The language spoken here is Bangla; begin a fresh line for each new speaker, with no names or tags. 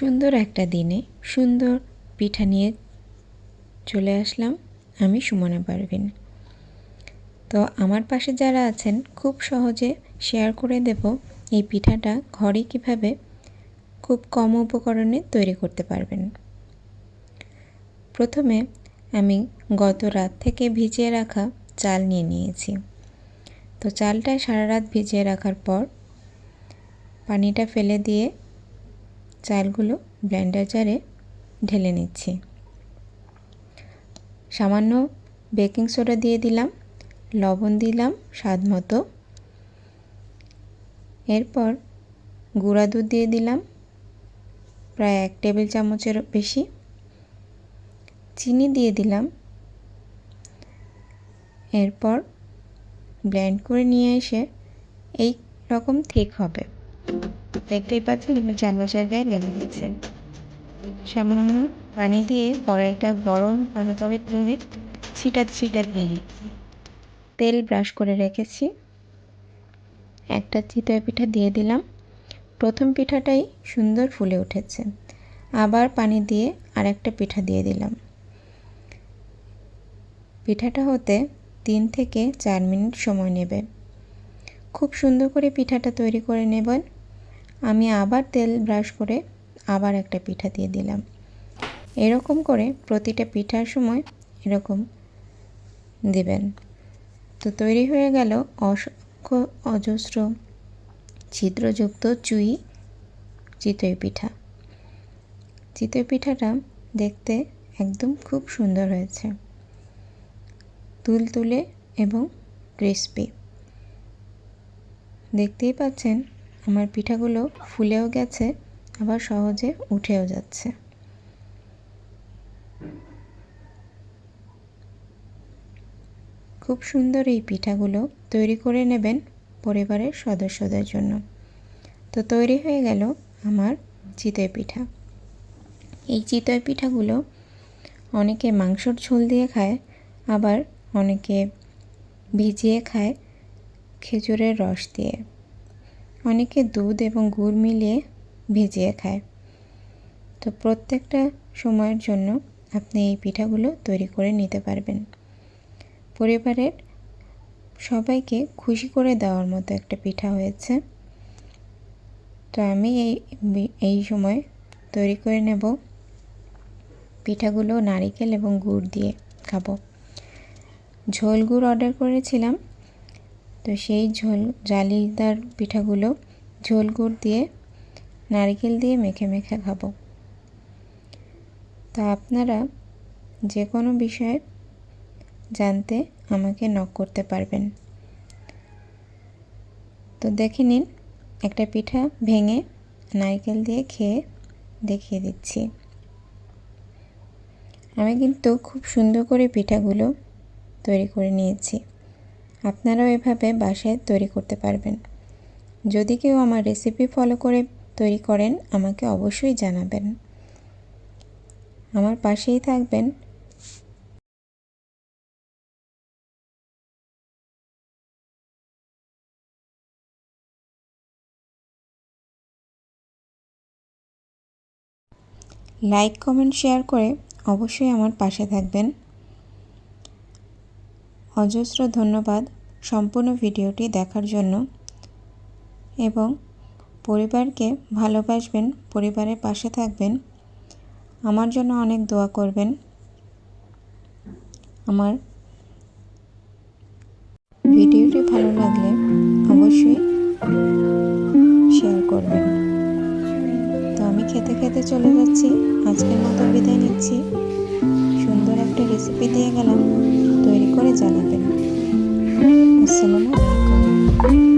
সুন্দর একটা দিনে সুন্দর পিঠা নিয়ে চলে আসলাম আমি সুমনা পারভিন। তো আমার পাশে যারা আছেন, খুব সহজে শেয়ার করে দেব এই পিঠাটা ঘরে কীভাবে খুব কম উপকরণে তৈরি করতে পারবেন। প্রথমে আমি গত রাত থেকে ভিজিয়ে রাখা চাল নিয়ে নিয়েছি। তো চালটা সারা রাত ভিজিয়ে রাখার পর পানিটা ফেলে দিয়ে চালগুলো ব্লেন্ডার জারে ঢেলে নিচ্ছি। সামান্য বেকিং সোডা দিয়ে দিলাম, লবণ দিলাম স্বাদ মতো। এরপর গুঁড়া দুধ দিয়ে দিলাম, প্রায় এক টেবিল চামচের বেশি। চিনি দিয়ে দিলাম। এরপর ব্লেন্ড করে নিয়ে এসে এই রকম ঠিক হবে। দেখতেই পাচ্ছেন এবার চামচ গায়ে লেগে গেছে। সামান্য পানি দিয়ে কড়াইটা গরম ভালো তবে তুমি ছিটা ছিটা দিয়ে তেল ব্রাশ করে রেখেছি। একটা চিতই পিঠা দিয়ে দিলাম। প্রথম পিঠাটাই সুন্দর ফুলে উঠেছে। আবার পানি দিয়ে আরেকটা পিঠা দিয়ে দিলাম। পিঠাটা হতে তিন থেকে চার মিনিট সময় নেবে। খুব সুন্দর করে পিঠাটা তৈরি করে নেবেন। আমি আবার তেল ব্রাশ করে আবার একটা পিঠা দিয়ে দিলাম। এরকম করে প্রতিটা পিঠার সময় এরকম দিবেন। তো তৈরি হয়ে গেল অসংখ্য অজস্র ছিদ্রযুক্ত চুই চিতই পিঠা। চিতই পিঠাটা দেখতে একদম খুব সুন্দর হয়েছে। তুলতুলে এবং ক্রিসপি। দেখতেই পাচ্ছেন আমার পিঠাগুলো ফুলেও গেছে, আবার সহজে উঠেও যাচ্ছে। খুব সুন্দর এই পিঠাগুলো তৈরি করে নেবেন পরিবারের সদস্যদের জন্য। তো তৈরি হয়ে গেল আমার চিতই পিঠা। এই চিতই পিঠাগুলো অনেকে মাংসর ঝোল দিয়ে খায়, আবার অনেকে ভিজিয়ে খায়। খেজুরের রস দিয়ে। অনেকে দুধ এবং গুড় মিলিয়ে ভিজিয়ে খায়। তো প্রত্যেকটা সময়ের জন্য আপনি এই পিঠাগুলো তৈরি করে নিতে পারবেন। পরিবারের সবাইকে খুশি করে দেওয়ার মতো একটা পিঠা হয়েছে। তো আমি এই এই সময় তৈরি করে নেব পিঠাগুলো নারিকেল এবং গুড় দিয়ে খাব। ঝোল গুড় অর্ডার করেছিলাম। তো সেই ঝোল জালিদার পিঠাগুলো ঝোল গুড় দিয়ে নারকেল দিয়ে মেখে মেখে খাব। তা আপনারা যে কোনো বিষয়ে জানতে আমাকে নক করতে পারবেন। তো দেখে নিন, একটা পিঠা ভেঙে নারকেল দিয়ে খেয়ে দেখিয়ে দিচ্ছি। আমি কিন্তু খুব সুন্দর করে পিঠাগুলো তৈরি করে নিয়েছি। আপনারাও এভাবে বাসায় তৈরি করতে পারবেন। যদি কেউ আমার রেসিপি ফলো করে তৈরি করেন, আমাকে অবশ্যই জানাবেন। আমার পাশেই থাকবেন। লাইক কমেন্ট শেয়ার করে অবশ্যই আমার পাশে থাকবেন। অজস্র ধন্যবাদ সম্পূর্ণ ভিডিওটি দেখার জন্য এবং পরিবারকে ভালোবাসবেন, পরিবারের পাশে থাকবেন। আমার জন্য অনেক দোয়া করবেন। আমার ভিডিওটি ভালো লাগলে অবশ্যই শেয়ার করবেন। তো আমি খেতে খেতে চলে যাচ্ছি। আজকের মতো বিদায় নিচ্ছি। রেসিপি দিয়ে গেলাম। তৈরি করে জানাবেন। আসসালামু আলাইকুম।